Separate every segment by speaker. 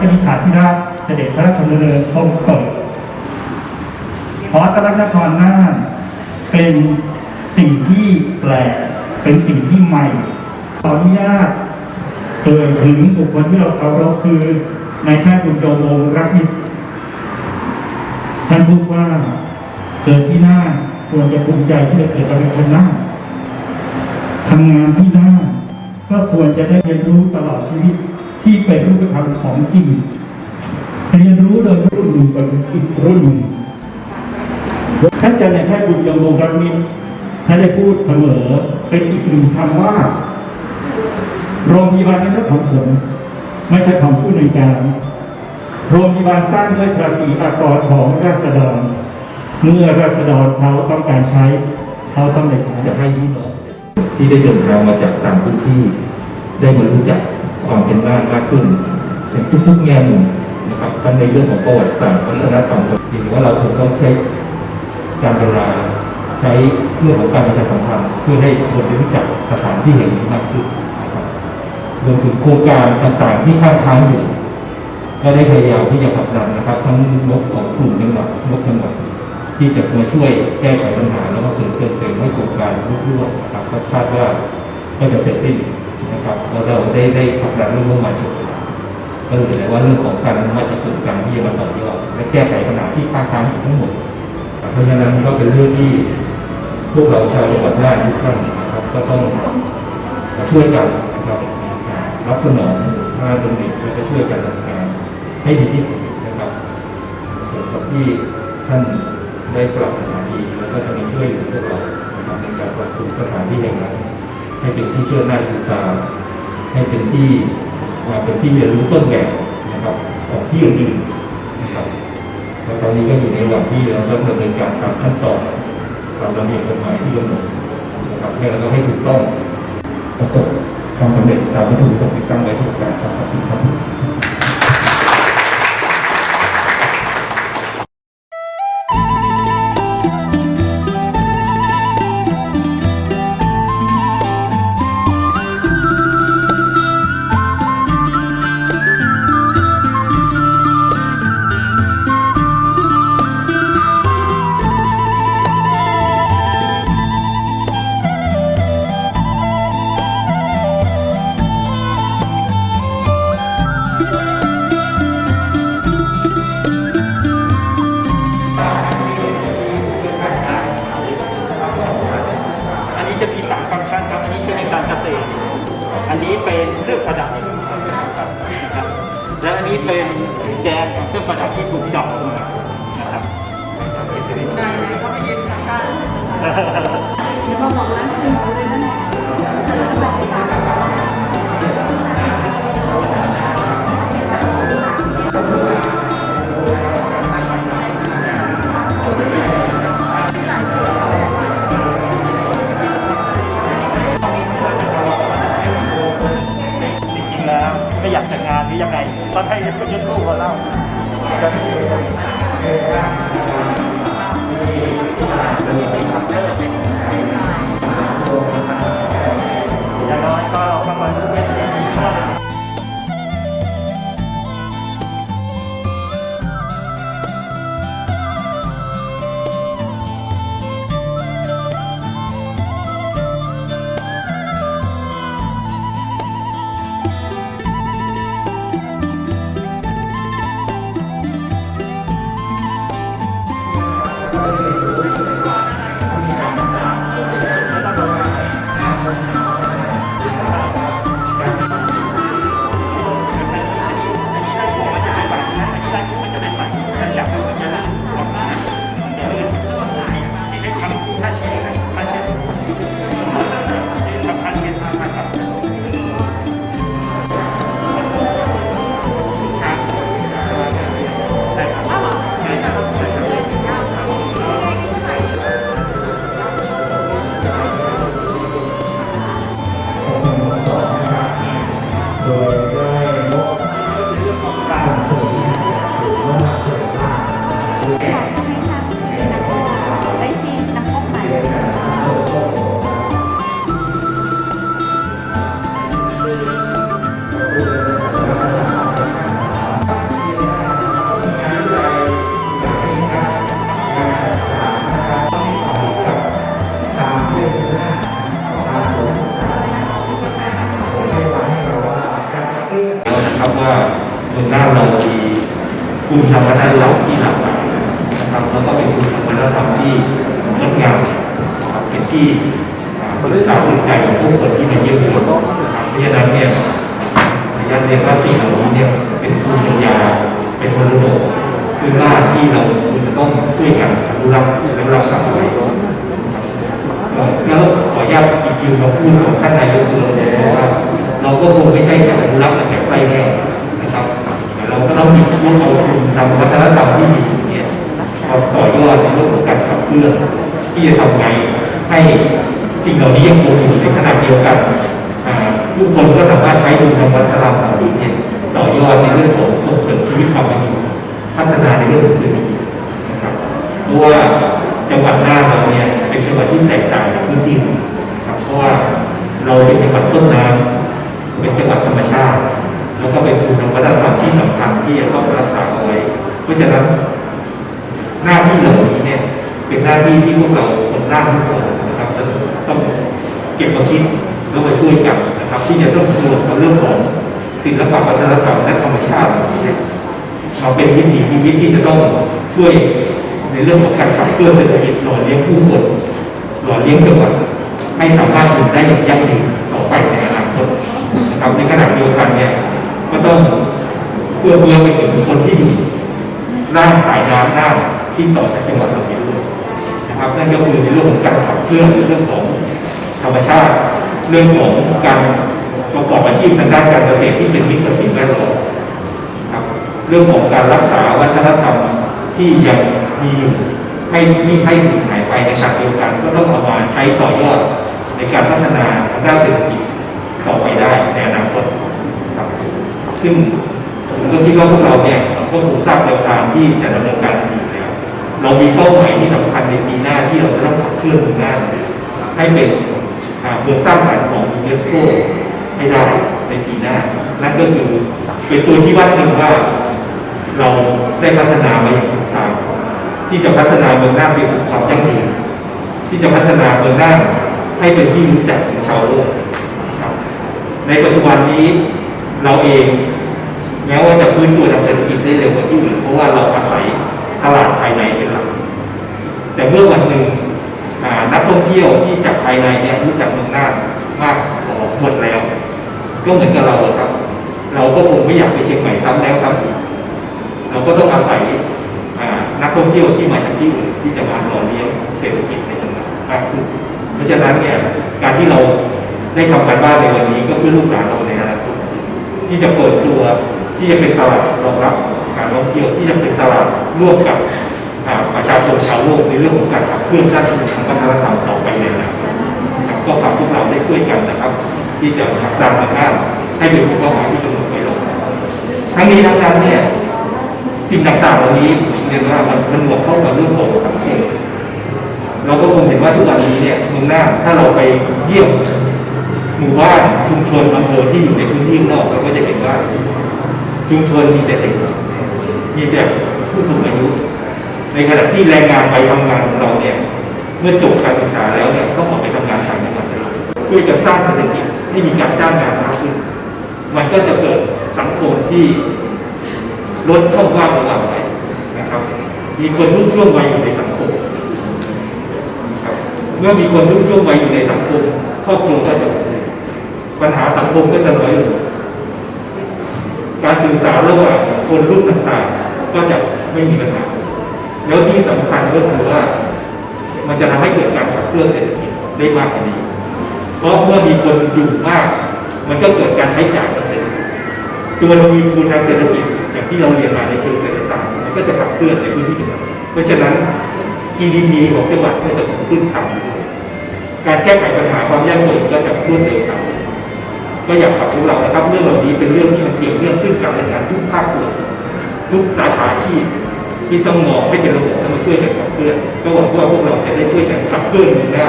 Speaker 1: สมเด็จพระนิธิฐาธิราชเสด็จพระราชดำเนินทรงเปิดหออัตลักนครน่านเป็นสิ่งที่แปลกเป็นสิ่งที่ใหม่ขออนุญาตเอ่ยถึงบุคคลที่เราเคารพคือนายแพทย์บุญโยมวงรักนิตท่านพูดว่าเกิดที่หน่าควรจะภูมิใจที่ได้เกิดมาเป็นคนหน่าทำงานที่หน่าก็ควรจะได้เรียนรู้ตลอดชีวิต ที่เป็นรูปธรรมของจริงเรียนรู้โดยรุ่นหนึ่งไปอีกรุ่นหนึ่งท่านอาจารย์นายแพทย์บุญยงวงรักนิตท่านได้พูดเสมอเป็นอีกหนึ่งคำว่า โรงพยาบาลไม่ใช่ของผมไม่ใช่ของผู้ในการ โรงพยาบาลสร้างด้วยภาษีอากรของราษฎร เมื่อราษฎรเขาต้องการใช้ เขาต้องได้ใช้
Speaker 2: จะให้พี่น้องที่ได้เดินทางมาจากต่างพื้นที่ได้มารู้จัก ความเป็นบ้านมากขึ้นในทุกๆแง่มุมนะครับทั้งในเรื่องของประวัติศาสตร์วัฒนธรรมจริงว่าเราคงต้องใช้การเวลาใช้เรื่องของการประชาสัมพันธ์เพื่อให้คนได้รู้จักสถานที่แห่งนี้มากขึ้นนะครับรวมถึงโครงการต่างๆที่ข้างค้างอยู่ก็ได้พยายามที่จะผลักดันนะครับ ทั้งงบของกลุ่มจังหวัดงบจังหวัดที่จะมาช่วยแก้ไขปัญหาแล้วก็เสริมเติมเต็มให้โครงการรุ่ร่วงนะครับคาดว่าก็จะเสร็จสิ้น นะครับแล้วเราได้ได้ผลักดันเรื่องงบประมาณจบก็เลยแต่ว่าเรื่องของการอนุมัติจากส่วนกลางที่จะมาต่อยอดและแก้ไขปัญหาที่ค้างค้างทั้งหมด เพราะฉะนั้นก็เป็นเรื่องที่พวกเราชาวจังหวัดน่านทุกท่านนะครับ ก็ต้องมาช่วยกันนะครับรับสนองพระราชดำริและก็ช่วยกันทำงานให้ดีที่สุดนะครับส่วนกับที่ท่านได้ปรับปัญหาดีแล้วก็จะมีช่วยเหลือพวกเรานะครับในการปรับปรุงสถานที่แห่งนั้น ให้เป็นที่เชื่อหน้าชูตาให้เป็นที่มาเป็นที่เรียนรู้ต้นแบบนะครับของที่อื่นๆนะครับแล้วตอนนี้ก็อยู่ในระหว่างที่เราต้องดำเนินการตามขั้นตอนตามระเบียบกฎหมายที่กำหนดนะครับให้เราก็ให้ถูกต้องประสบความสำเร็จตามวัตถุประสงค์ที่ตั้งไว้ทุกประการครับ อั
Speaker 1: นนี้เป็นเครื่องประดับนะครับและอันนี้เป็นแกนเครื่องประดับที่ถูกเจาะขึ้นมานะครับจ
Speaker 2: Lord. ภูมิธรรมด้นเราที่หลากหลายนะครับแล้วก็เป็นภูมิธรรมธรรมที่งดงามนะครับเป็นที่อ่าประทับใจของผู้คนที่มาเยี่ยมชมนะครับเพราะฉะนั้นเนี่ยขออนุญาตเรียนว่าสิ่งเหล่านี้เนี่ยเป็นภูมิปัญญาเป็นมรดกพื้นบ้าที่เราควรจะต้องช่วยกันอนุรักษ์และรักษาไว้แล้วขออนุญาตอีกคิวมาพูดของท่านนายกเลยบอกว่าเราก็คงไม่ใช่แค่อนุรักษ์แต่แบบไส้แห้งนะครับแต่เราก็ต้องมีพวกเอาคุณทางวัฒนธรรมที่ดีเนี่ยมาต่อยอดในเรื่องของการขับเคลื่อนที่จะทำไงให้ ยังคงอยู่ในขณะเดียวกันผู้คนก็สามารถใช้ดูทางวัฒนธรรมเหล่านี้เนี่ยต่อยอดในเรื่องของส่งเสริมชีวิตความเป็นอยู่พัฒนาในเรื่องของเศรษฐกิจนะครับเพราะว่าจังหวัดน่านเราเนี่ยเป็นจังหวัดที่แตกต่างจากพื้นที่นะครับเพราะว่าเราเป็นจังหวัดต้นน้ำเป็นจังหวัดธรรมชาติ แล้วก็เป็นภูมิวัฒนธรรมที่สำคัญที่จะต้องรักษาเอาไว้เพราะฉะนั้นหน้าที่เหล่านี้เนี่ยเป็นหน้าที่ที่พวกเราคนร่างทุกคนนะครับต้อง เก็บมาคิดแล้วมาช่วยกันนะครับ ที่จะต้องรวมกับเรื่องของศิลปะวัฒนธรรมและธรรมชาติเหล่าเนี่ยมาเป็นวิถีชีวิตที่จะต้องช่วยในเรื่องของการขับเคลื่อนเศรษฐกิจหล่อเลี้ยงผู้คนหล่อเลี้ยงจังหวัดให้สามารถอยู่ได้อย่างยั่งยืนต่อไปในอนาคตนะครับในขณะเดียวกันเนี่ยก็ต้องเพื่อเพื่อไปถึงคนที่อยู่ร่างสายน้ำน่านที่ต่อจากจังหวัดเราไปด้วยนะครับนั่นก็คือในเรื่องของการขับเคลื่อนในเรื่องของ ธรรมชาติ เรื่องของการประกอบอาชีพทางด้านการเกษตรที่เป็นมิตรกับสิ่งแวดล้อมครับ เรื่องของการรักษาวัฒนธรรมที่ยังมีอยู่ให้ไม่ใช่สูญหายไปในขณะเดียวกัน ก็ต้องเอามาใช้ต่อยอดในการพัฒนาทางด้านเศรษฐกิจต่อไปได้ในอนาคตครับ ซึ่งผมก็คิดว่าพวกเราเนี่ยก็คงทราบแนวทางที่จะดำเนินการอยู่แล้ว เรามีเป้าหมายที่สำคัญในปีหน้าที่เราจะต้องขับเคลื่อนหน้าให้เป็น เมืองสร้างสรรค์ของยูเนสโกให้ได้ในปีหน้า นั่นก็คือเป็นตัวชี้วัดหนึ่งว่า เราได้พัฒนามาอย่างถูกทางที่จะพัฒนาเมืองน่านไปสู่ความยั่งยืนที่จะพัฒนาเมืองน่านให้เป็นที่รู้จักของชาวโลกในปัจจุบันนี้เราเองแม้ว่าจะพื้นตัวทางเศรษฐกิจได้เร็วกว่าที่อื่นเพราะว่าเราอาศัยตลาดภายในเป็นหลักแต่เมื่อวันหนึ่งนักท่องเที่ยวที่ากภายในเนี่ยรู้จักเมืองน่านมากพอหมดแล้ว ก็เหมือนกับเราครับ เราก็คงไม่อยากไปเชียงใหม่ซ้ำแล้วซ้ำอีกเราก็ต้องอาศัยนักท่องเที่ยวที่มาจากที่อื่นที่จะมาหล่อเลี้ยงเศรษฐกิจในจังหวัดมากขึ้นเพราะฉะนั้นเนี่ยการที่เราได้ทำการบ้านในวันนี้ก็เพื่อลูกหลานเราในอนาคตที่จะเปิดตัวที่จะเป็นตลาดรองรับการท่องเที่ยวที่จะเป็นตลาดร่วมกับประชาชนชาวโลกในเรื่องของการขับเคลื่อนด้านทางวัฒนธรรมต่อไปในอนาคตนะ ก็ฝากพวกเราได้ช่วยกันนะครับ ที่จะผลักดันทางด้านให้ไปสู่เป้าหมายที่กำหนดไว้ลงทั้งนี้ทั้งนั้นเนี่ยสิ่งต่างๆเหล่านี้เรียนว่ามันมันหวกเข้ากับเรื่องของสังคมเราก็คงเห็นว่าทุกวันนี้เนี่ยเมืองน่าถ้าเราไปเยี่ยมหมู่บ้านชุมชนอำเภอที่อยู่ในพื้นที่ข้างนอกเราก็จะเห็นว่าชุมชนมีแต่เด็กมีแต่ผู้สูงอายุ ในขณะที่แรงงานไปทำงานของเราเนี่ย เมื่อจบการศึกษาแล้วเนี่ยก็ออกไปทำงานต่าง ช่วยกันสร้างเศรษฐกิจให้มีการจ้างงานมากขึ้น มันก็จะเกิดสังคมที่ลดช่องว่างระหว่างวัยนะครับ มีคนรุ่นช่วงวัยอยู่ในสังคมครับเมื่อมีคนรุ่นช่วงวัยอยู่ในสังคมครอบครัวก็จะปัญหาสังคมก็จะน้อยลงการสื่อสารระหว่างคนรุ่นต่างๆ ก็จะไม่มีปัญหา แล้วที่สำคัญก็คือว่า มันจะทำให้เกิดการขับเคลื่อนเศรษฐกิจได้มากกว่านี้ เพราะเมื่อมีคนอยู่มาก มันก็เกิดการใช้จ่ายเศรษฐกิจตัวเรามีทุนทางเศรษฐกิจอย่างที่เราเรียนมาในเชิงเศรษฐศาสตร์มันก็จะขับเคลื่อนในพื้นที่จังหวัดเพราะฉะนั้น GDP ของจังหวัดก็จะสูงขึ้นตามด้วยการแก้ไขปัญหาความยากจนก็จะรวดเร็วตามก็อยากฝากพวกเรานะครับ เรื่องเหล่านี้เป็นเรื่องที่มันเกี่ยวเนื่องซึ่งกันและกันทุกภาคส่วนทุกสาขาอาชีพที่ต้องมองให้เป็นระบบและมาช่วยกันขับเคลื่อนก็หวังว่าพวกเราจะได้ช่วยกันขับเคลื่อนเมืองหน้า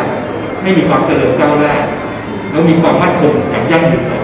Speaker 2: ให้มีความเจริญก้าวหน้าแล้วมีความมั่นคงอย่างยั่งยืนต่อ